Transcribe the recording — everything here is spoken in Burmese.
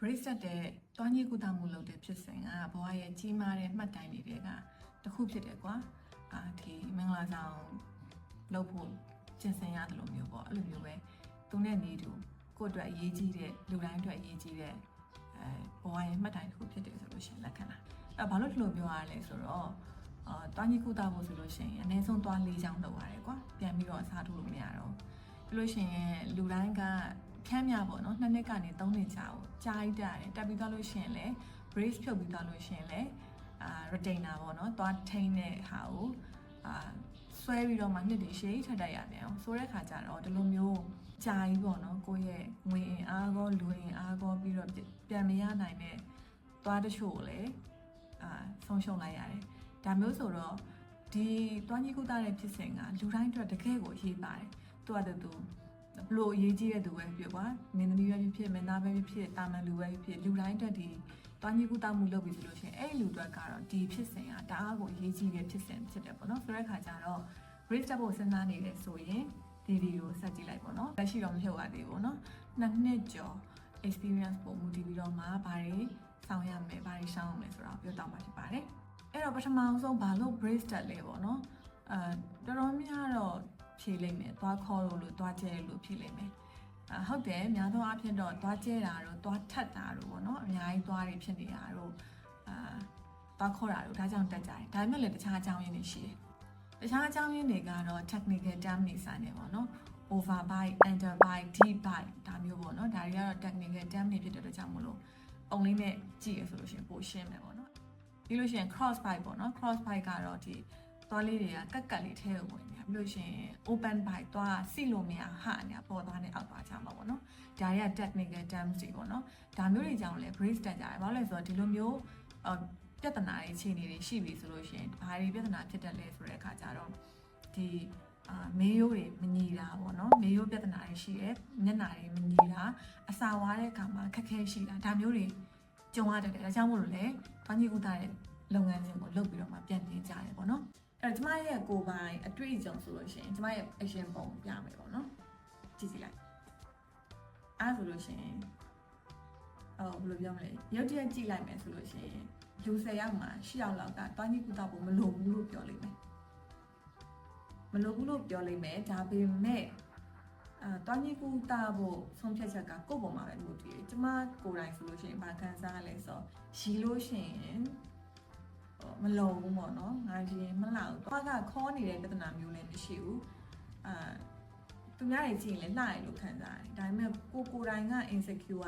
bracelet တဲ့တွားညှိကုသမှုလုပ်တဲ့ဖြစ်စဉ်ကဘဝရဲ့ကြီးမားတဲ့မှတ်တိုင်တွေကတစ်ခုဖြစ်တယ်ကွာအာဒီမင်္ဂလာဆောင်လုပ်ဖို့ကျင့်စဉ်ရတယ်လို့မျိုးပေါ့အဲ့လိုမျိုးပဲသူနဲ့နေတူကိုယ့်အတွက်အရေးကြီးတဲ့လူတိုင်းအတွက်အရေးကြီးတဲ့အဲဘဝရဲ့မှတ်တိုင်တစ်ခုဖြစ်တယ်ဆိုလို့ရှိရင်လက်ခံတာအဲ့ဘာလို့ဒီလိုပြောရလဲဆိုတော့အာတွားညှိကုသဖို့ဆိုလို့ရှိရင်အနည်းဆုံးတွား၄ချောင်းလုပ်ရတယ်ကွာပြန်ပြီးတော့အစားထိုးလို့မရတော့ဘူးပြီးလို့ရှိရင်လူတိုင်းက ဖြန်းမြပေါ့နော်နှစ်နှစ်ကနေသုံးနှစ်ကြာကိုကြားလိုက်တာတယ်တက်ပြီးသွားလို့ရှိရင်လည်း brace ဖြုတ်ပြီးသွားလို့ရှိရင်လည်းအာ retainer ပေါ့နော်သွားထိန်းတဲ့ဟာကိုအာဆွဲပြီးတော့မှနှစ်တည်ရှည်ထပ်တက်ရပြန်အောင်ဆိုတဲ့ခါကျတော့ဒီလိုမျိုးကြာကြီးပေါ့နော်ကိုယ့်ရဲ့ငွေအင်အားကောလူအင်အားကောပြီးတော့ပြန်မရနိုင်တဲ့သွားတချို့ကိုလည်းအာဆုံးရှုံးလိုက်ရတယ်ဒါမျိုးဆိုတော့ဒီတွားကြီးကုသတဲ့ဖြစ်စဉ်ကလူတိုင်းအတွက်တကယ်ကိုအရေးပါတယ်သူကတူတူ ဘလို့အရေးကြီးတဲ့သူပဲဖြစ်ကွာမင်းသမီးပဲဖြစ်ဖြစ်မင်းသားပဲဖြစ်ဖြစ်တာမန်လူပဲဖြစ်ဖြစ်လူတိုင်းအတွက်ဒီတွားညှိကူတောက်မှုလုပ်ပြီးဆိုလို့ရှိရင်အဲ့ဒီလူတွေကတော့ဒီဖြစ်စဉ်ကတအားကိုအရေးကြီးတဲ့ဖြစ်စဉ်ဖြစ်တယ်ပေါ့နော်ဆိုတဲ့ခါကျတော့ bridge တက်ဖို့စဉ်းစားနေတယ်ဆိုရင်ဒီဗီဒီယိုဆက်ကြည့်လိုက်ပေါ့နော်လက်ရှိတော့မဖြုတ်ရသေးဘူးပေါ့နော်နှစ်နှစ်ကျော် experience ပုံမူတည်ပြီးတော့မှဘာတွေဆောင်ရမယ်ဘာတွေရှောင်းရမယ်ဆိုတာကိုပြောတော့မှာဖြစ်ပါတယ်အဲ့တော့ပထမအောင်ဆုံးဘာလို့ brace တက်လဲပေါ့နော်အဲတော်တော်များတော့ ဖြေလိုက်မယ်သွားခေါ်လို့လို့သွားကျဲလို့ဖြေလိုက်မယ်အဟုတ်တယ်များသောအားဖြင့်တော့သွားကျဲတာတော့သွားထက်တာတော့ပေါ့နော်အများကြီးသွားတွေဖြစ်နေတာတော့အာသွားခေါ်တာတော့ဒါကြောင့်တက်ကြတယ်ဒါပေမဲ့လည်းတခြားအကြောင်းရင်းတွေရှိတယ်တခြားအကြောင်းရင်းတွေကတော့ technical term တွေဆိုင်နေပေါ့နော် overbite underbite deep bite ဒါမျိုးပေါ့နော်ဒါတွေကတော့ technical term တွေဖြစ်တဲ့အတွက်ကြောင့်မလို့ပုံလေးနဲ့ကြည့်ရဆိုလို့ရှိရင်ပိုရှင်းမယ်ပေါ့နော်ပြီးလို့ရှိရင် cross bite ပေါ့နော် cross bite ကတော့ဒီ သွားလေးတွေကကက်ကက်လေးထဲကိုဝင်နေတာပြီးလို့ရှိရင် open bite သွားစီလို့မရဟာနေတာပေါ်သွားနဲ့အောက်သွားချမှာပေါ့နော်ဒါတွေက technical terms တွေပေါ့နော်ဒါမျိုးတွေကြောင့်လည်း brace တက်ကြတယ်ဘာလို့လဲဆိုတော့ဒီလိုမျိုးအော်ပြဿနာတွေခြေနေတွေရှိပြီဆိုလို့ရှိရင်ဘာတွေပြဿနာဖြစ်တတ်လဲဆိုတဲ့အခါကျတော့ဒီအာမေးရိုးတွေမညီတာပေါ့နော်မေးရိုးပြဿနာတွေရှိတယ်မျက်နှာတွေမညီတာအစာဝါတဲ့အခါမှာခက်ခဲရှိတာဒါမျိုးတွေကြုံရတတ်တယ်ဒါကြောင့်မို့လို့လေတွားကြီးဥတာတဲ့လုပ်ငန်းစဉ်ကိုလုပ်ပြီးတော့ ကျမရဲ့ကိုယ်ပိုင်အတွေ့အကြုံဆိုလို့ရှိရင်ကျမရဲ့ action ပုံပြမယ်ပေါ့နော်ကြည့်ကြည့်လိုက်အဲ့ဒါဆိုလို့ရှိရင်အော်ဘယ်လိုပြောမလဲရုပ်တရက်ကြည့်လိုက်မယ်ဆိုလို့ရှိရင်လူ၁၀ယောက်မှာ၈ယောက်လောက်ကတွားကြီးကုသဖို့မလိုဘူးလို့ပြောလိမ့်မယ်မလိုဘူးလို့ပြောလိမ့်မယ်ဒါပေမဲ့အာတွားကြီးကုသဖို့ဆုံးဖြတ်ချက်ကကိုယ့်ပုံမှာပဲမူတည်တယ်ကျမကိုယ်တိုင်ဆိုလို့ရှိရင်ဘာခံစားရလဲဆိုတော့ရီလို့ရှိရင်ဟို မလုံဘူးပေါ့နော်ငါရင်မလောက်ဘူးသွားကခေါ်နေတဲ့ပြဿနာမျိုးလည်းမရှိဘူးအာသူများတွေကြည့်ရင်လည်းလှရလို့ခံစားရတယ်ဒါပေမဲ့ကိုကိုယ်တိုင်က insecure